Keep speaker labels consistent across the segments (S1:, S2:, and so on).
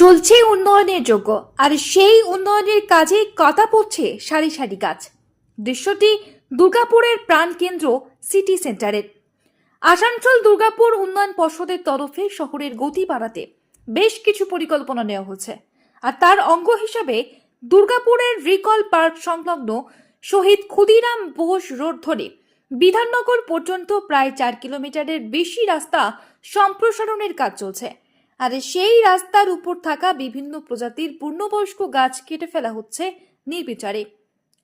S1: চলছে উন্নয়নের যোগ্য। আর সেই উন্নয়নের কাজে কাটা পড়ছে সারি সারি গাছ। দৃশ্যটি দুর্গাপুরের প্রাণকেন্দ্র সিটি সেন্টারের। আসানসোল দুর্গাপুর উন্নয়ন পর্ষদের তরফে শহরের গতি বাড়াতে বেশ কিছু পরিকল্পনা নেওয়া হচ্ছে। আর তার অঙ্গ হিসাবে দুর্গাপুরের রিকল পার্ক সংলগ্ন শহীদ ক্ষুদিরাম বোস রোড ধরে বিধাননগর পর্যন্ত প্রায় চার কিলোমিটারের বেশি রাস্তা সম্প্রসারণের কাজ চলছে। আর সেই রাস্তার উপর থাকা বিভিন্ন প্রজাতির পূর্ণবয়স্ক গাছ কেটে ফেলা হচ্ছে নির্বিচারে।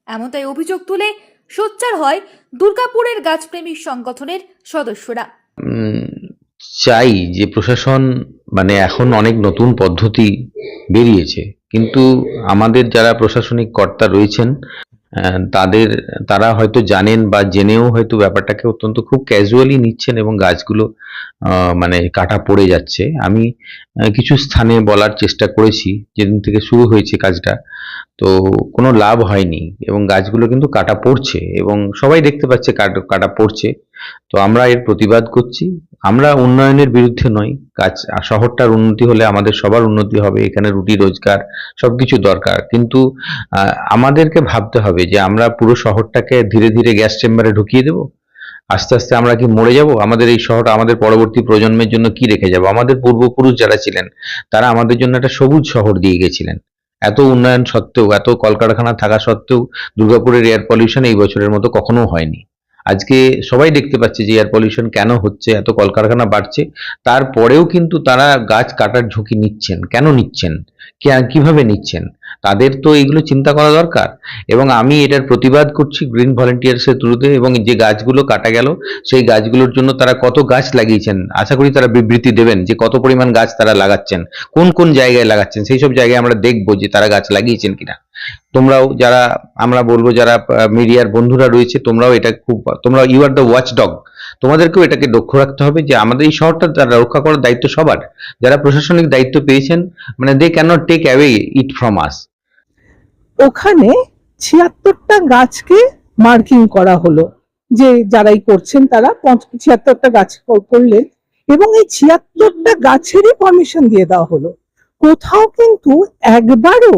S1: এমনটাই অভিযোগ তুলে সোচ্চার হয় দুর্গাপুরের গাছপ্রেমী সংগঠনের সদস্যরা।
S2: চাই যে প্রশাসন মানে এখন অনেক নতুন পদ্ধতি বেরিয়েছে। কিন্তু আমাদের যারা প্রশাসনিক কর্তা রয়েছেন তাদের, তারা হয়তো জানেন বা জেনেও হয়তো ব্যাপারটাকে অত্যন্ত খুব ক্যাজুয়ালি নিচ্ছেন এবং গাছগুলো মানে কাটা পড়ে যাচ্ছে। আমি কিছু স্থানে বলার চেষ্টা করেছি, যেদিন থেকে শুরু হয়েছে কাজটা। তো কোনো লাভ হয়নি এবং গাছগুলো কিন্তু কাটা পড়ছে এবং সবাই দেখতে পাচ্ছে কাটা পড়ছে। তো আমরা এর প্রতিবাদ করছি। আমরা উন্নয়নের বিরুদ্ধে নই। কাজ শহরটার উন্নতি হলে আমাদের সবার উন্নতি হবে, এখানে রুটি, রোজগার সবকিছু দরকার। কিন্তু আমাদেরকে ভাবতে হবে যে আমরা পুরো শহরটাকে ধীরে ধীরে গ্যাস চেম্বারে ঢুকিয়ে দেব। আস্তে আস্তে আমরা কি মরে যাব? আমাদের এই শহর, আমাদের পরবর্তী প্রজন্মের জন্য কি রেখে যাব? আমাদের পূর্বপুরুষ যারা ছিলেন, তারা আমাদের জন্য একটা সবুজ শহর দিয়ে গেছিলেন। এত উন্নয়ন সত্ত্বেও, এত কলকারখানা থাকা সত্ত্বেও দুর্গাপুরের এয়ার পলিউশন এই বছরের মতো কখনো হয়নি। আজকে সবাই দেখতে পাচ্ছে যে এয়ার পলিউশন কেন হচ্ছে, এত কলকারখানা বাড়ছে। তারপরেও কিন্তু তারা গাছ কাটার ঝুঁকি নিচ্ছেন। কেন নিচ্ছেন? কীভাবে নিচ্ছেন? তাদের তো এগুলো চিন্তা করা দরকার। এবং আমি এটার প্রতিবাদ করছি গ্রিন ভলেন্টিয়ার্সের থ্রুতে এবং যে গাছগুলো কাটা গেল, সেই গাছগুলোর জন্য তারা কত গাছ লাগিয়েছেন? আশা করি তারা বিবৃতি দেবেন যে কত পরিমাণ গাছ তারা লাগাচ্ছেন, কোন কোন জায়গায় লাগাচ্ছেন? সেই সব জায়গায় আমরা দেখব যে তারা গাছ লাগিয়েছেন কিনা। তোমরাও যারা, আমরা বলব যারা মিডিয়ার বন্ধুরা রয়েছে, তোমরাও এটা খুব, তোমরা you are the watch dog তোমাদেরকেও এটাকে লক্ষ্য রাখতে হবে যে আমাদের এই শহরটা তারা রক্ষা করার দায়িত্ব সবার। যারা প্রশাসনিক দায়িত্ব পেয়েছেন মানে they can not take away it from us
S3: ওখানে ছিয়াত্তরটা গাছকে মার্কিং করা হলো, যে যারাই করছেন তারা ছিয়াত্তরটা গাছ কর- করলেন এবং এই ছিয়াত্তরটা গাছেরই পারমিশন দিয়ে দেওয়া হলো। কোথাও কিন্তু একবারও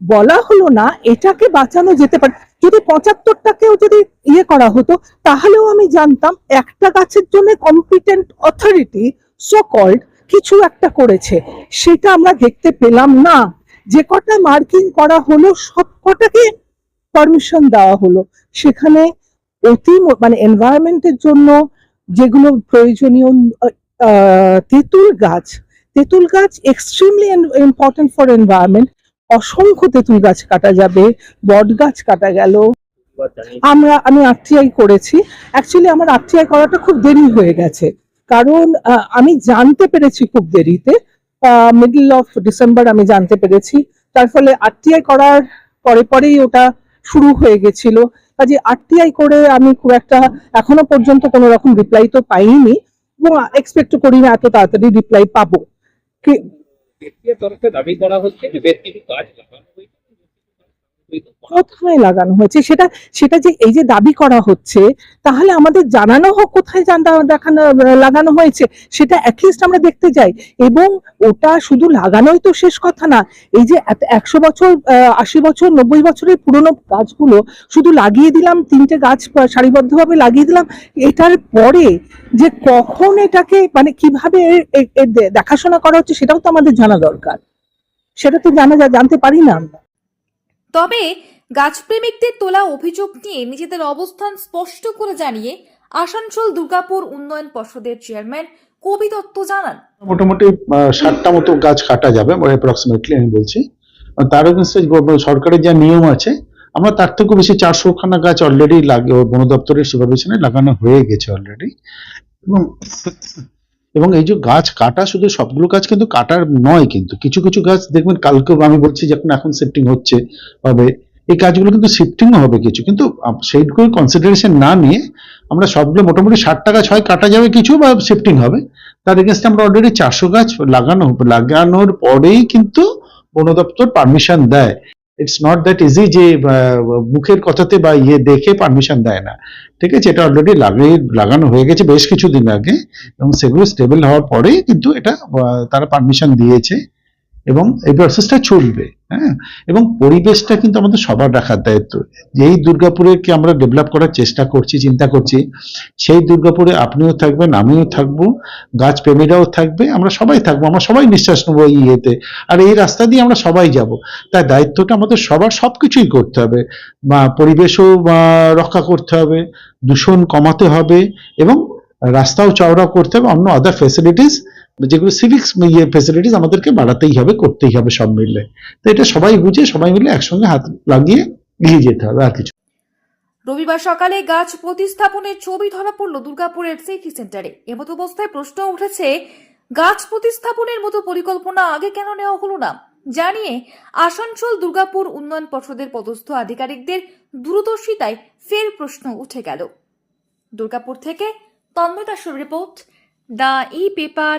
S3: বলা হলো না, এটাকে বাঁচানো যেতে পারে। যদি পঁচাত্তরটাকেও যদি ইয়ে করা হতো, তাহলেও আমি জানতাম একটা গাছের জন্য কম্পিটেন্ট অথরিটি সো কল্ড কিছু একটা করেছে। সেটা আমরা দেখতে পেলাম না। যে কটা মার্কিং করা হলো, সব কটাকে পারমিশন দেওয়া হলো। সেখানে অতি মানে এনভায়রনমেন্টের জন্য যেগুলো প্রয়োজনীয় তেঁতুল গাছ তেঁতুল গাছ এক্সট্রিমলি ইম্পর্টেন্ট ফর এনভায়রনমেন্ট অসংখ্য তেঁতুল গাছ কাটা যাবে, বট গাছ কাটা গেল। আমরা, আমি আরটিআই করেছি। অ্যাকচুয়ালি আমার আরটিআই করাটা খুব দেরি হয়ে গেছে। কারণ আমি জানতে পেরেছি খুব দেরিতে। মিডল অফ ডিসেম্বর আমি জানতে পেরেছি। তার ফলে আরটিআই করার পরে পরেই ওটা শুরু হয়ে গেছিল। কাজে আরটিআই করে আমি খুব একটা এখনও পর্যন্ত কোনো রকম রিপ্লাই তো পাইনি। এবং এক্সপেক্ট করি না এত তাড়াতাড়ি রিপ্লাই পাবো।
S4: ব্যক্তির তরফে দাবি করা হচ্ছে যে ব্যক্তির কাজ লাগানো
S3: কোথায় লাগানো হয়েছে? সেটা সেটা যে এই যে দাবি করা হচ্ছে, তাহলে আমাদের জানানো হোক কোথায় দেখানো, লাগানো হয়েছে, সেটা অ্যাটলিস্ট আমরা দেখতে যাই এবং ওটা শুধু লাগানোই তো শেষ কথা না, এই যে একশো বছর আশি বছর, নব্বই বছরের পুরনো গাছগুলো শুধু লাগিয়ে দিলাম, তিনটে গাছ সারিবদ্ধভাবে লাগিয়ে দিলাম, এটার পরে যে কখন এটাকে মানে কীভাবে দেখাশোনা করা হচ্ছে, সেটাও তো আমাদের জানা দরকার। সেটা তো জানা, জানতে পারি না আমরা।
S1: তবে গাছপ্রেমিকদের তোলা অভিযোগ নিয়ে নিজেদের অবস্থান স্পষ্ট করে জানিয়ে আসানসোল দুর্গাপুর উন্নয়ন পর্ষদের চেয়ারম্যান কবি দত্ত জানান।
S5: মোটামুটি ষাটটা মতো গাছ কাটা যাবে অ্যাপ্রক্সিমেটলি আমি বলছি। তার এগেনস্টে সরকারের যা নিয়ম আছে, আমরা তার থেকেও বেশি চারশো খানা গাছ অলরেডি লাগে বন দপ্তরের সুপারভিশনে লাগানো হয়ে গেছে অলরেডি এবং এবং এই যে গাছ কাটা শুধু সবগুলো গাছ কিন্তু কাটার নয় কিন্তু, কিছু কিছু গাছ দেখবেন কালকেও আমি বলছি যখন এখন শিফটিং হচ্ছে, হবে, এই গাছগুলো কিন্তু শিফটিংও হবে কিছু, কিন্তু সেইগুলো কনসিডারেশন না নিয়ে আমরা সবগুলো মোটামুটি ষাটটা গাছ হয়, কাটা যাবে কিছু বা শিফটিং হবে। তার এগেনস্টে আমরা অলরেডি চারশো গাছ লাগানো, লাগানোর পরেই কিন্তু বন দপ্তর পারমিশন দেয়। ইটস নট দ্যাট ইজি যে মুখের কথাতে বা ইয়ে দেখে পারমিশন দেয় না। ঠিক আছে? এটা অলরেডি লাগিয়ে, লাগানো হয়ে গেছে বেশ কিছুদিন আগে। এবং সেগুলো স্টেবল হওয়ার পরেই কিন্তু এটা তারা পারমিশন দিয়েছে। এবং এই প্রসেসটা চলবে হ্যাঁ? এবং পরিবেশটা কিন্তু আমাদের সবার রাখার দায়িত্ব। যেই দুর্গাপুরকে আমরা ডেভেলপ করার চেষ্টা করছি, চিন্তা করছি, সেই দুর্গাপুরে আপনিও থাকবেন, আমিও থাকব গাছ প্রেমীরাও থাকবে, আমরা সবাই থাকব, আমরা সবাই নিঃশ্বাস নেব এই ইয়েতে। আর এই রাস্তা দিয়ে আমরা সবাই যাব। তাই দায়িত্বটা আমাদের সবার সব কিছুই করতে হবে। বা পরিবেশও রক্ষা করতে হবে, দূষণ কমাতে হবে, এবং রাস্তাও চওড়া করতে হবে, অন্য আদার ফেসিলিটিস যেগুলো সিভিক্স ইয়ে ফেসিলিটিস আমাদেরকে বাড়াতেই হবে, করতেই হবে সব মিলে। তো এটা সবাই বুঝে, সবাই মিলে একসঙ্গে হাত লাগিয়ে এগিয়ে যেতে হবে, আর কিছু
S1: রবিবার সকালে গাছ প্রতিস্থাপনের ছবি ধরা পড়ল দুর্গাপুরের সিটি সেন্টারে। এমতো অবস্থায় প্রশ্ন উঠেছে, গাছ প্রতিস্থাপনের মতো পরিকল্পনা আগে কেন নেওয়া হলো না? জানিয়ে আসানসোল দুর্গাপুর উন্নয়ন পর্ষদের পদস্থ আধিকারিকদের দূরদর্শিতায় ফের প্রশ্ন উঠে গেল। দুর্গাপুর থেকে তন্ময় দাসের রিপোর্ট, the E paper